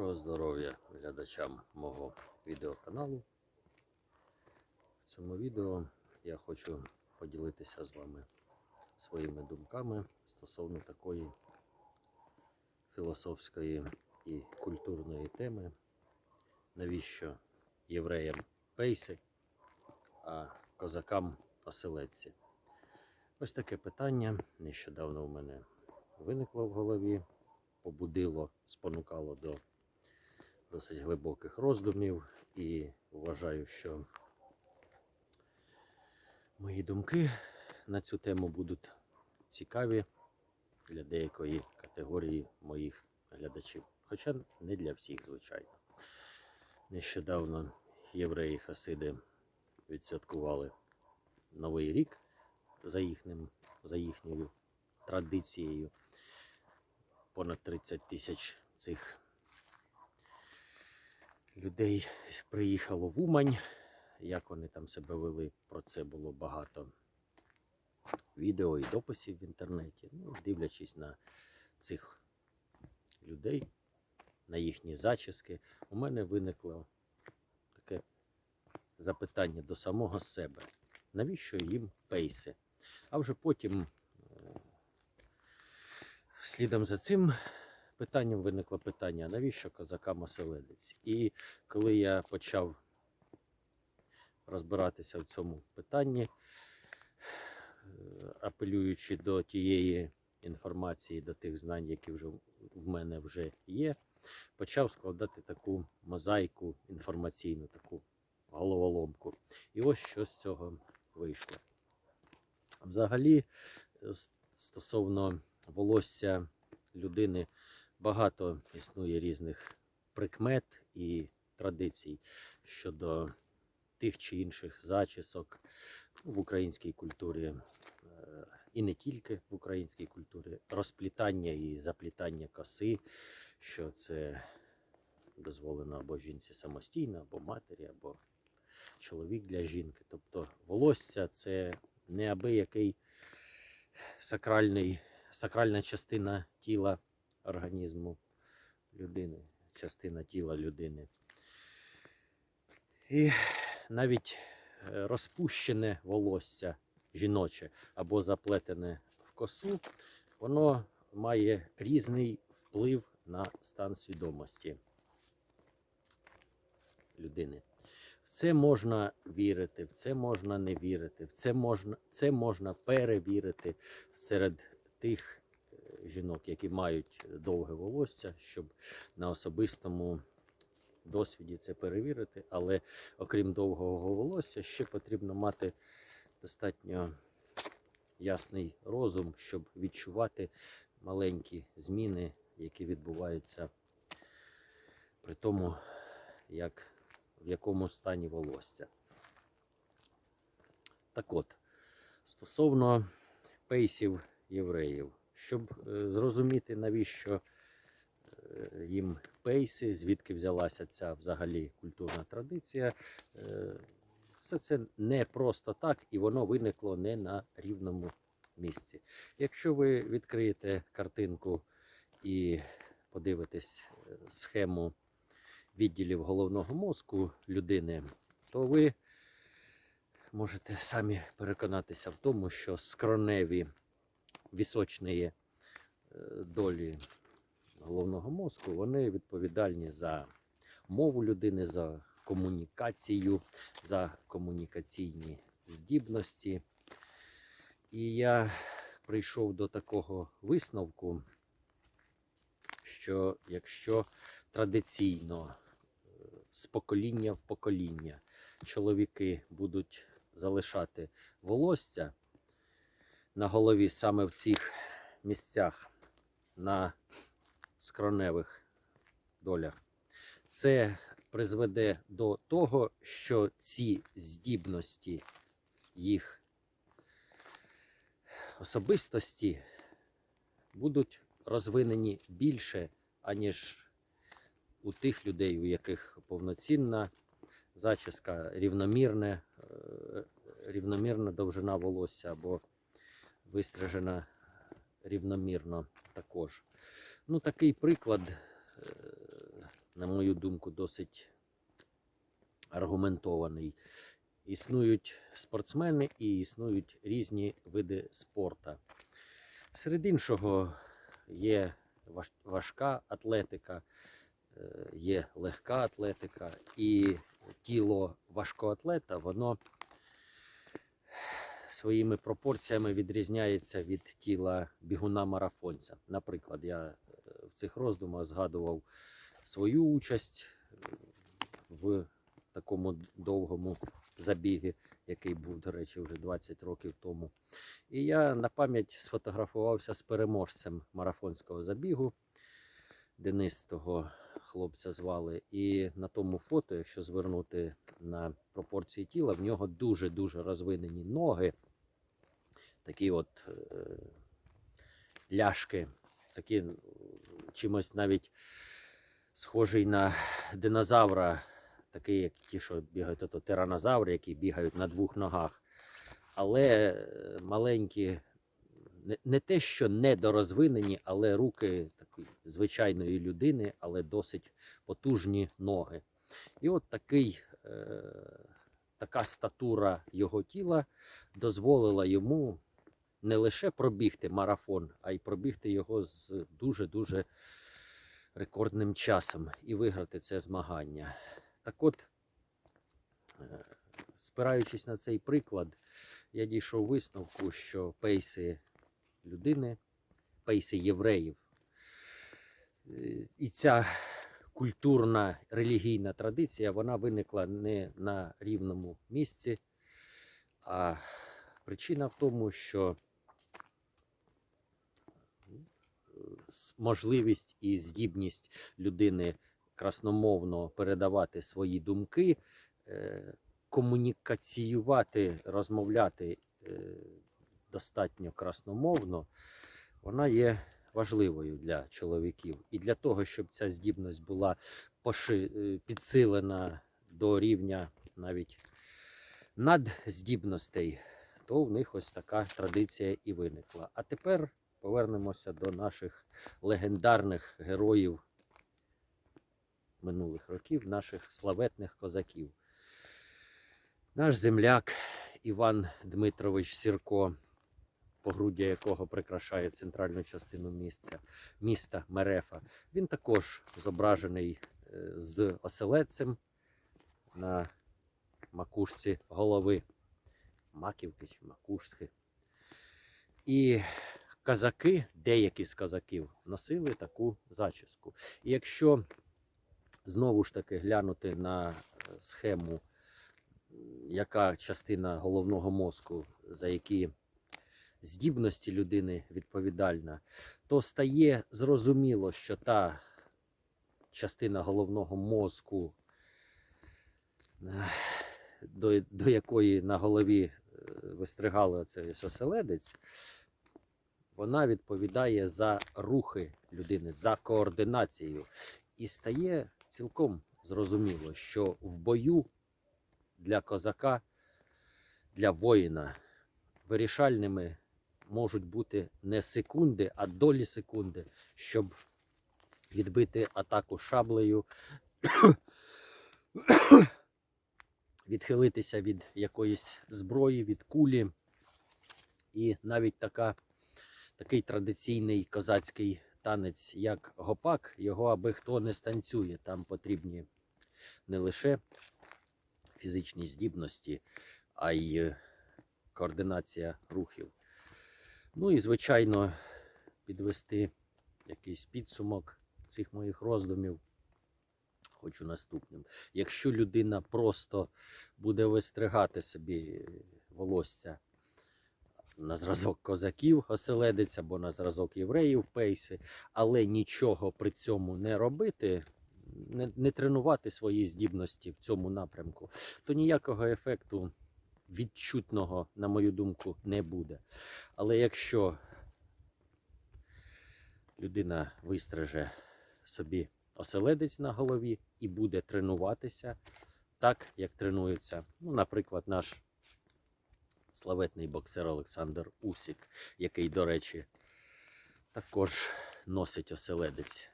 Доброго здоров'я глядачам мого відеоканалу. В цьому відео я хочу поділитися з вами своїми думками стосовно такої філософської і культурної теми, навіщо євреям пейси, а козакам оселедці. Ось таке питання нещодавно у мене виникло в голові побудило, спонукало до досить глибоких роздумів і вважаю, що мої думки на цю тему будуть цікаві для деякої категорії моїх глядачів. Хоча не для всіх, звичайно. Нещодавно євреї Хасиди відсвяткували Новий рік за, їхнім, за їхньою традицією понад 30 тисяч цих людей приїхало в Умань. Як вони там себе вели, про це було багато відео і дописів в інтернеті. Ну, дивлячись на цих людей, на їхні зачіски, у мене виникло таке запитання до самого себе. Навіщо їм пейси? А вже потім е, Слідом за цим питанням виникло питання, навіщо козакам оселедець? І коли я почав розбиратися в цьому питанні, е, апелюючи до тієї інформації, до тих знань, які вже в мене вже є, почав складати таку мозаїку інформаційну, таку головоломку. І ось що з цього вийшло. Взагалі, е, стосовно волосся людини багато існує різних прикмет і традицій щодо тих чи інших зачісок в українській культурі, е, і не тільки в українській культурі, розплітання і заплітання коси, що це дозволено або жінці самостійно, або матері, або чоловік для жінки. Тобто волосся це неабиякий сакральний сакральна частина тіла організму людини, частина тіла людини. І навіть е, розпущене волосся жіноче або заплетене в косу, воно має різний вплив на стан свідомості людини. В це можна вірити, в це можна не вірити, в це можна, це можна перевірити серед тих жінок, які мають довге волосся, щоб на особистому досвіді це перевірити. Але окрім довгого волосся, ще потрібно мати достатньо ясний розум, щоб відчувати маленькі зміни, які відбуваються при тому, як, в якому стані волосся. Так от, стосовно пейсів євреїв, щоб е, зрозуміти, навіщо е, їм пейси, звідки взялася ця взагалі культурна традиція, е, все це не просто так, і воно виникло не на рівному місці. Якщо ви відкриєте картинку і подивитесь схему відділів головного мозку людини, то ви можете самі переконатися в тому, що скроневі вісочні е, долі головного мозку вони відповідальні за мову людини, за комунікацію, за комунікаційні здібності. І я прийшов до такого висновку, що якщо традиційно е, з покоління в покоління чоловіки будуть залишати волосся на голові саме в цих місцях на скроневих долях, це призведе до того, що ці здібності їх особистості будуть розвинені більше, аніж у тих людей, у яких повноцінна зачіска, е, рівномірна довжина волосся або вистрижена рівномірно також. Ну, такий приклад, е, на мою думку, досить аргументований. Існують спортсмени і існують різні види спорту. Серед іншого є важка атлетика, е, є легка атлетика, і тіло важкоатлета, воно своїми пропорціями відрізняється від тіла бігуна-марафонця. Наприклад, я е, в цих роздумах згадував свою участь е, в такому довгому забігі, який був, до речі, вже 20 років тому. І я на пам'ять сфотографувався з переможцем марафонського забігу. Денис того хлопця звали. І на тому фото, якщо звернути на пропорції тіла, в нього дуже-дуже розвинені ноги. Такі от е, ляшки, такі чимось навіть схожий на динозавра, такий, як ті, що бігають, ото тиранозаври, які бігають на двох ногах. Але е, маленькі, не, те, що недорозвинені, але руки такої звичайної людини, але досить потужні ноги. І от такий, е, така статура його тіла дозволила йому не лише пробігти марафон, а й пробігти його з дуже-дуже рекордним часом і виграти це змагання. Так от, е, спираючись на цей приклад, я дійшов висновку, що пейси людини, пейси євреїв, е, і ця культурна релігійна традиція, вона виникла не на рівному місці, а причина в тому, що е, можливість і здібність людини красномовно передавати свої думки, е, комунікаціювати, розмовляти достатньо красномовно, вона є важливою для чоловіків. І для того, щоб ця здібність була поши, е, підсилена до рівня навіть надздібностей, то в них ось така традиція і виникла. А тепер повернемося до наших легендарних героїв минулих років, наших славетних козаків. Наш земляк Іван Дмитрович Сірко, погруддя якого прикрашає центральну частину місця, міста Мерефа. Він також зображений е, з оселедцем на макушці голови. Маківки чи макушки. І казаки, деякі з казаків, носили таку зачіску. І якщо знову ж таки глянути на е, схему, яка частина головного мозку, за які здібності людини відповідальна, то стає зрозуміло, що та частина головного мозку, до, до якої на голові е, вистригали оцей оселедець, вона відповідає за рухи людини, за координацію. І стає цілком зрозуміло, що в бою для козака, для воїна вирішальними можуть бути не секунди, а долі секунди, щоб відбити атаку шаблею, відхилитися від якоїсь зброї, від кулі. І навіть така, такий традиційний козацький танець, як гопак, його аби хто не станцює. Там потрібні не лише фізичні здібності, а й е, координація рухів. Ну і, звичайно, підвести якийсь підсумок цих моїх роздумів. Хочу наступним. Якщо людина просто буде вистригати собі волосся на зразок козаків, оселедець або на зразок євреїв пейси, але нічого при цьому не робити, не, не тренувати свої здібності в цьому напрямку, то ніякого ефекту відчутного, на мою думку, не буде. Але якщо людина вистриже собі оселедець на голові і буде тренуватися так, як тренується, ну, наприклад, наш славетний боксер Олександр Усік, який, до речі, також носить оселедець,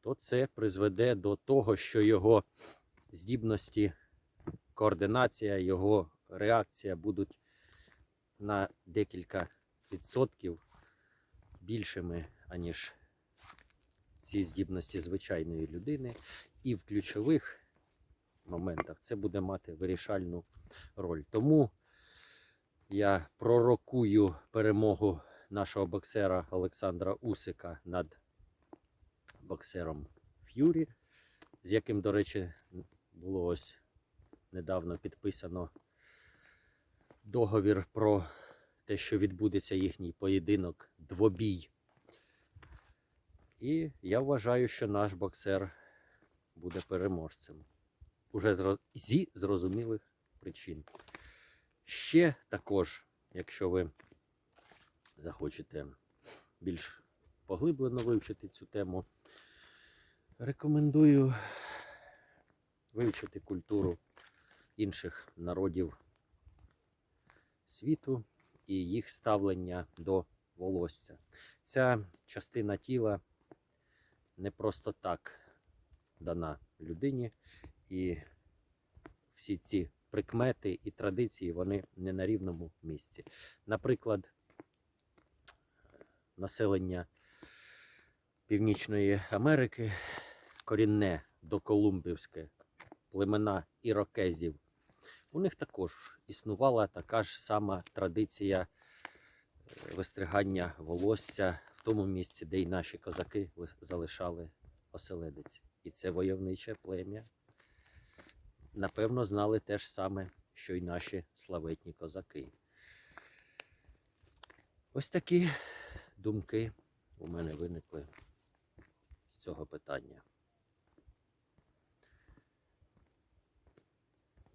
то це призведе до того, що його здібності, координація, його реакція будуть на декілька відсотків більшими, аніж ці здібності звичайної людини. І в ключових моментах це буде мати вирішальну роль. Тому я пророкую перемогу нашого боксера Олександра Усика над боксером Ф'юрі, з яким, до речі, було ось недавно підписано договір про те, що відбудеться їхній поєдинок двобій. І я вважаю, що наш боксер буде переможцем. Уже зі зрозумілих причин. Ще також, якщо ви захочете більш поглиблено вивчити цю тему, рекомендую вивчити культуру інших народів світу і їх ставлення до волосся. Ця частина тіла не просто так дана людині, і всі ці прикмети і традиції вони не на рівному місці. Наприклад, населення Північної Америки корінне доколумбівське племена ірокезів. У них також існувала така ж сама традиція е, вистригання волосся в тому місці, де й наші козаки залишали оселедець. І це войовниче плем'я. Напевно, знали те ж саме, що й наші славетні козаки. Ось такі думки у мене виникли з цього питання.